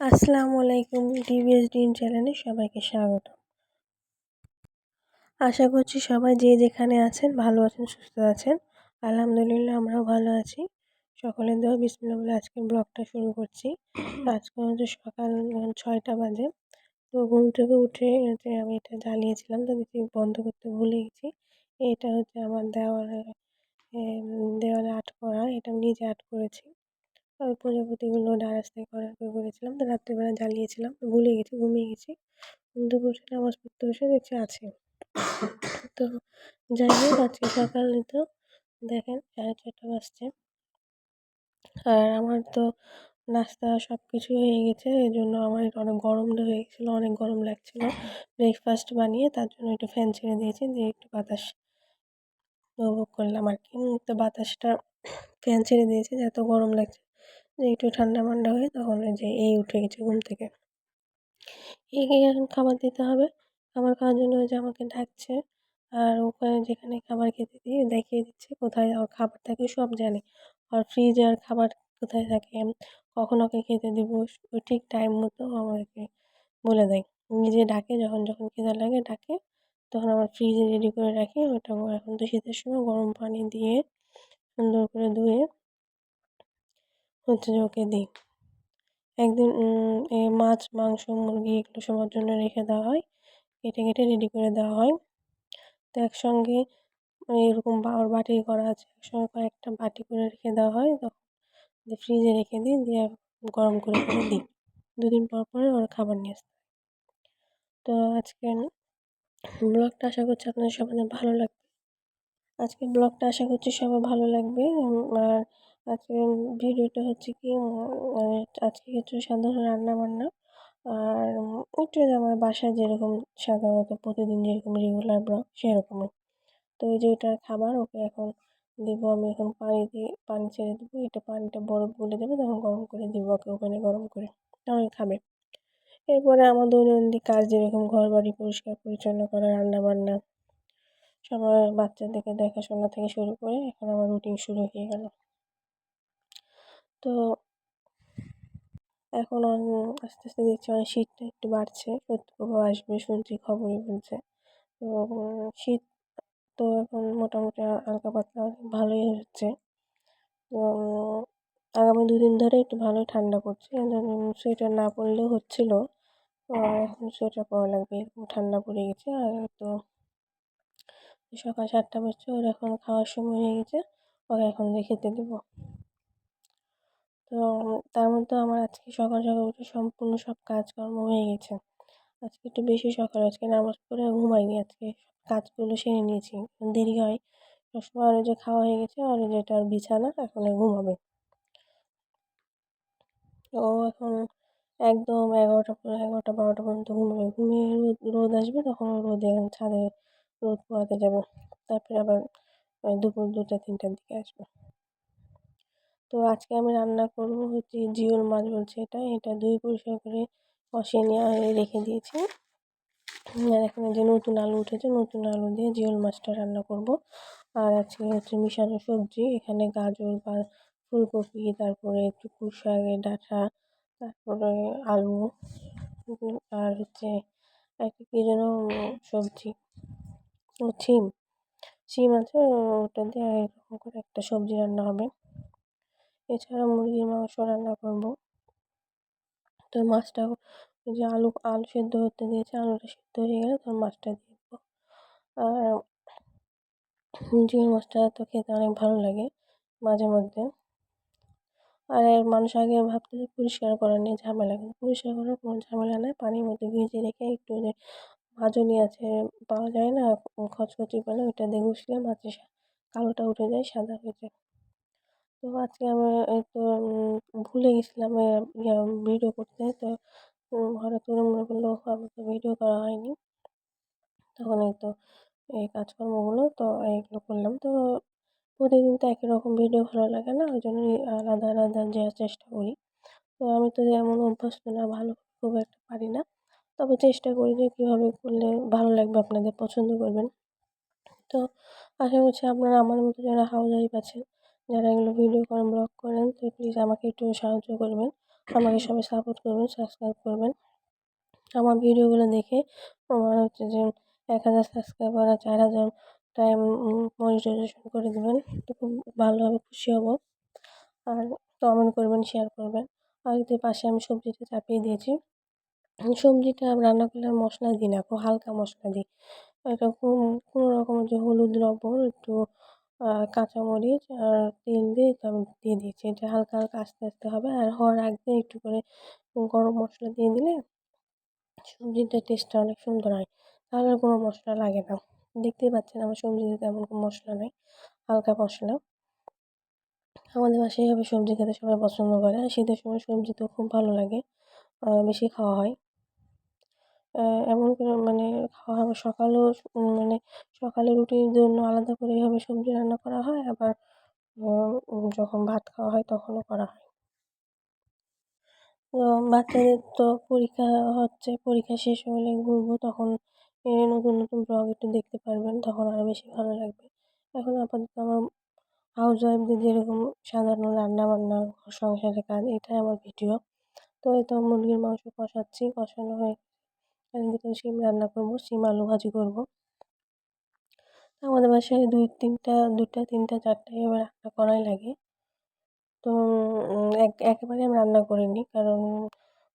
আসসালামু আলাইকুম TVS dream চ্যানেলে সবাইকে স্বাগত আশা করছি সবাই যে যেখানে আছেন ভালো আছেন, সুস্থ আছেন। আলহামদুলিল্লাহ আমরাও ভালো আছি। সকলের দেওয়া বিসমিল্লাহ বলে আজকের ব্লগটা শুরু করছি। আজকে হচ্ছে সকাল ছয়টা বাজে। তো ঘুম থেকে উঠে আমি এটা জ্বালিয়েছিলাম, তো দেখি বন্ধ করতে ভুলে গেছি। এটা হচ্ছে আমার দেওয়ালে দেওয়ালে আর্ট করা, এটা আমি নিজে আর্ট করেছি। ওই প্রজাপতিগুলো ডারাস্তায় করার করে করেছিলাম। তো রাত্রিবেলা জ্বালিয়েছিলাম, ভুলে গেছি, ঘুমিয়ে গেছি। উঠে নামাজ পড়তে বসে দেখছি আছে। তো যাই হোক, আজকে সকালে তো দেখেন সাড়ে ছটা বাজছে। আর আমার তো নাস্তা সব কিছু হয়ে গেছে এই জন্য আমার অনেক গরম হয়ে গেছিল, অনেক গরম লাগছিল। ব্রেকফাস্ট বানিয়ে তার জন্য একটু ফ্যান ছেড়ে দিয়েছি, দিয়ে একটু বাতাস উপভোগ করলাম আর কি। তো বাতাসটা ফ্যান ছেড়ে দিয়েছি এত গরম লাগছে। একটু ঠান্ডা মান্ডা হয়ে তখন ওই যে এই উঠে গেছে ঘুম থেকে। একে এখন খাবার দিতে হবে। খাবার খাওয়ার জন্য ওই যে আমাকে ডাকছে আর ওখানে যেখানে খাবার খেতে দিয়ে দেখিয়ে দিচ্ছে কোথায় ওর খাবার থাকে সব জানে। আর ফ্রিজে আর খাবার কোথায় থাকে, কখন ওকে খেতে দেবো ঠিক টাইম মতো আমাকে বলে দেয়। নিজে ডাকে যখন যখন খিদে লাগে ডাকে, তখন আমার ফ্রিজে রেডি করে রাখি। ওটা এখন তো শীতের সময় গরম পানি দিয়ে সুন্দর করে ধুয়ে হচ্ছে যে ওকে দিই। একদিন এ মাছ, মাংস, মুরগি এগুলো সবার জন্য রেখে দেওয়া হয়। কেটে কেটে রেডি করে দেওয়া হয়। তো একসঙ্গে এরকম ওর বাটি করা আছে, একসঙ্গে কয়েকটা বাটি করে রেখে দেওয়া হয়। তখন ফ্রিজে রেখে দিই, দিয়ে গরম করে করে দিই। দুদিন পর পরে ওর খাবার নিয়ে আসতে তো আজকে ব্লগটা আশা করছি আপনাদের সবাই ভালো লাগবে। আজকে ব্লগটা আশা করছি সবার ভালো লাগবে। আর আজকের ভিডিওটা হচ্ছে কি আজকে কিছু সাধারণ রান্না বান্না আর একটু আমার বাসায় যেরকম সাধারণত প্রতিদিন যেরকম রেগুলার ব্লগ সেরকমই। তো ওই যে ওটার খাবার, ওকে এখন দিব, আমি এখন পানি দিয়ে, পানি ছেড়ে দেবো। এটা পানিটা বরফ গলে যাবে তখন গরম করে দিব, ওকে ওখানে গরম করে। তখন খাবে। এরপরে আমার দৈনন্দিন কাজ যেরকম ঘর বাড়ি পরিষ্কার পরিচ্ছন্ন করা রান্না বান্না সবার বাচ্চাদেরকে দেখাশোনা থেকে শুরু করে, এখন আমার রুটিন শুরু হয়ে গেল। তো এখন আস্তে আস্তে দেখছি অনেক শীতটা একটু বাড়ছে। শৈত্যপ্রবাহ আসবে, শুনছি খবরে বলছে। তো শীত তো এখন মোটামুটি হালকা পাতলা, ভালোই হচ্ছে। তো আগামী দুদিন ধরে একটু ভালোই ঠান্ডা পড়ছে। সোয়েটার না পরলেও হচ্ছিল। এখন সোয়েটার পরা লাগবে, এরকম ঠান্ডা পড়ে গেছে। আর তো সকাল সাতটা বাজছে, ওর এখন খাওয়ার সময় হয়ে গেছে। ওকে এখন খেতে দেবো। তো তার মধ্যে আমার আজকে সকাল সকাল উঠে সম্পূর্ণ সব কাজকর্ম হয়ে গেছে। আজকে একটু বেশি সকাল, আজকে নামাজ পড়ে ঘুমাইনি, আজকে কাজগুলো সেরে নিয়েছি। দেরি হয়, সবসময় আর যে খাওয়া হয়ে গেছে আর যেটা বিছানা, এখন ঘুমাবে। ও এখন একদম এগারোটা এগারোটা, বারোটা পর্যন্ত ঘুমাবে। ঘুমিয়ে রোদ রোদ আসবে, তখন রোদে ছাদে রোদ পোয়াতে যাবে। তারপরে আবার দুপুর দুটা, তিনটার দিকে আসবে। তো আজকে আমি রান্না করব হচ্ছে জিওল মাছ বলছে এটা। এটা দুই পরিষ্কার করে কষিয়ে নিয়ে রেখে দিয়েছি। আর এখানে যে নতুন আলু উঠেছে, নতুন আলু দিয়ে জিওল মাছটা রান্না করব। আর আজকে হচ্ছে মিশানো সবজি, এখানে গাজর বা ফুলকপি, তারপরে একটু শাকের ডাঁটা, তারপরে আলু, আর হচ্ছে একটা কী যেন সবজি। ও সিম সিম আছে, ওটা দিয়ে এরকম করে একটা সবজি রান্না হবে। এছাড়া মুরগির মাংস রান্না করব। তো মাছটা যে আলু আলু সেদ্ধ হতে দিয়েছে, আলুটা সেদ্ধ হয়ে গেলে তখন মাছটা দিয়ে দেবো। আর জিওল মাছটা তো খেতে অনেক ভালো লাগে মাঝে মধ্যে। আর মানুষ আগে ভাবতে যে পরিষ্কার করা নিয়ে ঝামেলা, কিন্তু পরিষ্কার করার কোনো ঝামেলা নেই। পানির মধ্যে ভিজিয়ে রেখে একটু যে মাজনি আছে পাওয়া যায় না, খচখচি বলে ওইটা দিয়ে ঘষলে মাছের কালোটা উঠে যায়, সাদা হয়ে যায়। তো আজকে আমি তো ভুলে গেছিলাম ভিডিও করতে। তো হঠাৎ করে মনে পড়ল আমার তো ভিডিও করা হয়নি। তখন এই তো, এই কাজকর্মগুলো, তো এইগুলো করলাম। তো প্রতিদিন তো একই রকম ভিডিও ভালো লাগে না, ওই জন্যই আলাদা আলাদা দেওয়ার চেষ্টা করি। তো আমি তো যেমন অভ্যস্ত না ভালো খুব একটা পারি না। তবে চেষ্টা করি যে কীভাবে করলে ভালো লাগবে, আপনাদের পছন্দ করবেন। তো আশা করছি আপনারা আমার মতো যারা হাউস ওয়াইফ আছেন যারা এগুলো ভিডিও করেন, ব্লগ করেন, তো প্লিজ আমাকে একটু সাহায্য করবেন। আমাকে সবাই সাপোর্ট করবেন সাবস্ক্রাইব করবেন। আমার ভিডিওগুলো দেখে আমার হচ্ছে যে এক হাজার সাবস্ক্রাইবার আর চার হাজার টাইম মনিটাইজেশন করে দেবেন, তো খুব ভালোভাবে খুশি হব। আর কমেন্ট করবেন শেয়ার করবেন। আর এতে পাশে আমি সবজিটা চাপিয়ে দিয়েছি। সবজিটা রান্না করলে মশলা দিই না, খুব হালকা মশলা দিই। এটা কোনো রকমের যে হলুদ, লবণ, একটু কাঁচামরিচ আর তেল দিয়ে আমি দিয়ে দিয়েছি। এটা হালকা হালকা আস্তে আস্তে হবে। আর হওয়ার আগে একটু করে গরম মশলা দিয়ে দিলে সবজিটার টেস্টটা অনেক সুন্দর হয়। তাহলে কোনো মশলা লাগে না। দেখতেই পাচ্ছেন আমার সবজিতে তেমন কোনো মশলা নেই, হালকা মশলা। আমাদের বাসায় এভাবে সবজি খেতে সবাই পছন্দ করে। আর শীতের সময় সবজি তো খুব ভালো লাগে বেশি খাওয়া হয়। এমন করে মানে খাওয়া সকালেও মানে সকালে রুটির জন্য আলাদা করে এভাবে সবজি রান্না করা হয়। আবার যখন ভাত খাওয়া হয় তখনও করা হয়। বাচ্চাদের তো পরীক্ষা হচ্ছে, পরীক্ষা শেষ হলে ঘুরবো তখন নতুন নতুন ব্লগ একটু দেখতে পারবেন, তখন আরও বেশি ভালো লাগবে। এখন আপাতত আমার হাউস ওয়াইফদের যেরকম সাধারণ রান্না বান্না সংসারের কাজ, এটাই আমার ভিডিও। তো এই তো মুরগির মাংস কষাচ্ছি, কষানো হয়ে এদিকে শিম রান্না করব, শিম, আলু ভাজি করব। আমাদের বাসায় দুই, তিনটা দুটা তিনটা চারটা এবার রান্না করাই লাগে। তো এক, একেবারে আমি রান্না করিনি, কারণ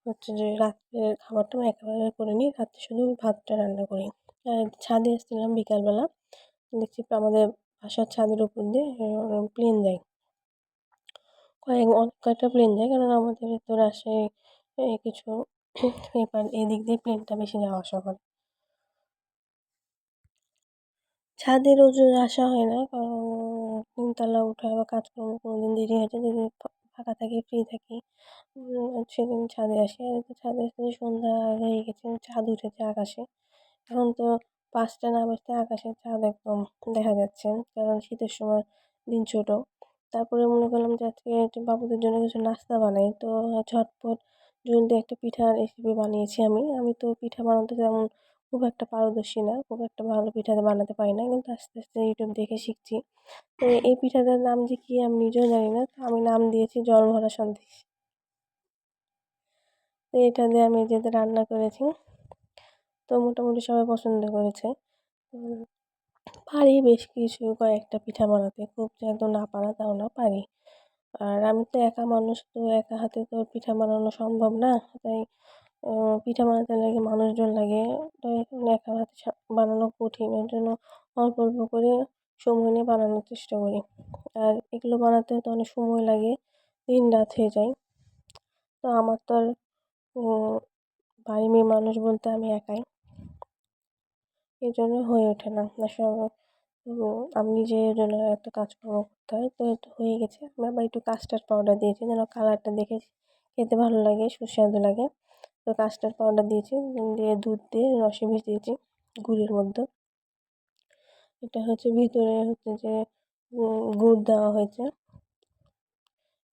হচ্ছে যে রাত্রের খাবারটা আমি একেবারে করে নিই রাত্রে শুধু ভাতটা রান্না করি। আর ছাদে এসেছিলাম বিকালবেলা, দেখছি আমাদের বাসার ছাদের উপর দিয়ে প্লেন যায়। কয়েক, অনেক কয়েকটা প্লেন যায়, কারণ আমাদের তো রাজশাহী কিছু এপার এদিক দিয়ে প্লেনটা বেশি যাওয়া আসা করে। ছাদে রোজ আসা হয় না, কারণ তিনতলা উঠা বা কাজকর্ম কোনো দিন দেরি হয়েছে যেদিন ফাঁকা থাকি ফ্রি থাকি সেদিন ছাদে আসি। আর ছাদে আসতে সন্ধ্যা হয়ে গেছে, ছাদ উঠেছে আকাশে। এখন তো পাঁচটা না বাজতে আকাশে চাঁদ একদম দেখা যাচ্ছে, কারণ শীতের সময় দিন ছোটো। তারপরে মনে করলাম যে আজকে বাবুদের জন্য কিছু নাস্তা বানাই, তো ঝটপট জলদি একটা পিঠার রেসিপি বানিয়েছি আমি। আমি তো পিঠা বানাতে তেমন খুব একটা পারদর্শী না, খুব একটা ভালো পিঠা বানাতে পারি না, কিন্তু আস্তে আস্তে ইউটিউব দেখে শিখছি। তো এই পিঠাটার নাম যে কী আমি নিজেও জানি না আমি নাম দিয়েছি জল ভরা সন্দেশ। তো এটা দিয়ে আমি যেতে রান্না করেছি, তো মোটামুটি সবাই পছন্দ করেছে। পারি বেশ কিছু কয়েকটা পিঠা বানাতে, খুব যে একদম না পারা তাও না, পারি। আর আমি তো একা মানুষ, তো একা হাতে তো পিঠা বানানো সম্ভব না। তাই পিঠা বানাতে লাগে মানুষজন লাগে। তো এখন একা হাতে বানানো কঠিন। এর জন্য অল্প অল্প করে সময় নিয়ে বানানোর চেষ্টা করি। আর এগুলো বানাতে তো অনেক সময় লাগে, দিন রাত হয়ে যায়। তো আমার তো আর বাড়ি মেয়ে মানুষ বলতে আমি একাই। এই জন্য হয়ে ওঠে না। সব আমি নিজের জন্য একটা কাজকর্ম করতে হয়। তো এটা হয়ে গেছে। আমি আবার একটু কাস্টার্ড পাউডার দিয়েছি, যেন কালারটা দেখে খেতে ভালো লাগে, সুস্বাদু লাগে। তো কাস্টার্ড পাউডার দিয়েছি দিয়ে, দুধ দিয়ে, রসে ভিজিয়েছি গুড়ের মধ্যে। এটা হচ্ছে ভিতরে হচ্ছে যে গুড় দেওয়া হয়েছে।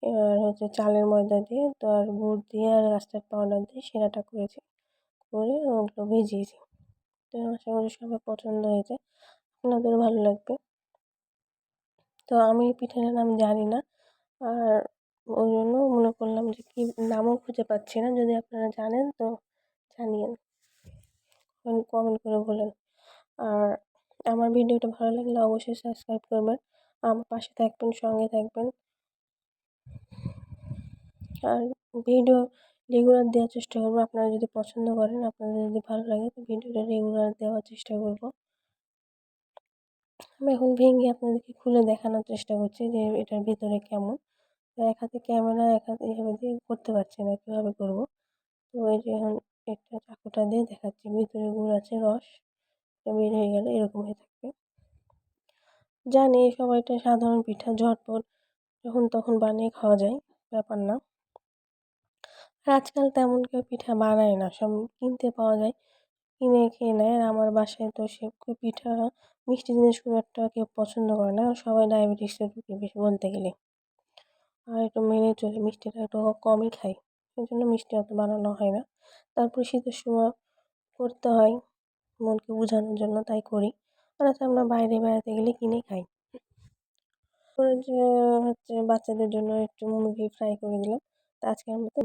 এবার হচ্ছে চালের ময়দা দিয়ে, তো আর গুড় দিয়ে আর কাস্টার্ড পাউডার দিয়ে সেরাটা করেছি। করে ওগুলো ভিজিয়েছি। তো আশা করি সবার পছন্দ হয়েছে। আপনাদেরও ভালো লাগবে। তো আমি পিঠাটার নাম জানি না। আর ওই জন্য মনে করলাম যে কী নামও খুঁজে পাচ্ছি না। যদি আপনারা জানেন তো জানিয়েন কমেন্ট করে বলেন। আর আমার ভিডিওটা ভালো লাগলে অবশ্যই সাবস্ক্রাইব করবেন। আমার পাশে থাকবেন, সঙ্গে থাকবেন। আর ভিডিও রেগুলার দেওয়ার চেষ্টা করব। আপনারা যদি পছন্দ করেন, আপনাদের যদি ভালো লাগে, তো ভিডিওটা রেগুলার দেওয়ার চেষ্টা করব। আমি এখন ভেঙে আপনাদেরকে খুলে দেখানোর চেষ্টা করছি যে এটার ভিতরে কেমন। এক হাতে ক্যামেরা, এক হাতে এভাবে দিয়ে করতে পারছি না কীভাবে করব। তো এই যে এখন একটা চাকুটা দিয়ে দেখাচ্ছি, ভিতরে গুড় আছে, রস বের হয়ে গেলে এরকম হয়ে থাকবে। জানি সবাইটা সাধারণ পিঠা, ঝটপট, যখন তখন বানিয়ে খাওয়া যায়, ব্যাপার না। আর আজকাল তেমন কেউ পিঠা বানায় না, সব কিনতে পাওয়া যায়। কিনে খেয়ে নেয়। আর আমার বাসায় তো সে পিঠা মিষ্টি জিনিস খুব একটা কেউ পছন্দ করে না। সবাই ডায়াবেটিসের রুগী বেশি বলতে গেলে। আর একটু মেনে চলে, মিষ্টিটা একটু কমই খাই। সেই জন্য মিষ্টি অত বানানো হয় না। তারপর শীতের সময় করতে হয়, মনকে বোঝানোর জন্য তাই করি। আর আমরা বাইরে বেড়াতে গেলে কিনে খাই। যে হচ্ছে বাচ্চাদের জন্য একটু মুরগি ফ্রাই করে দিলাম। তো আজকের মতো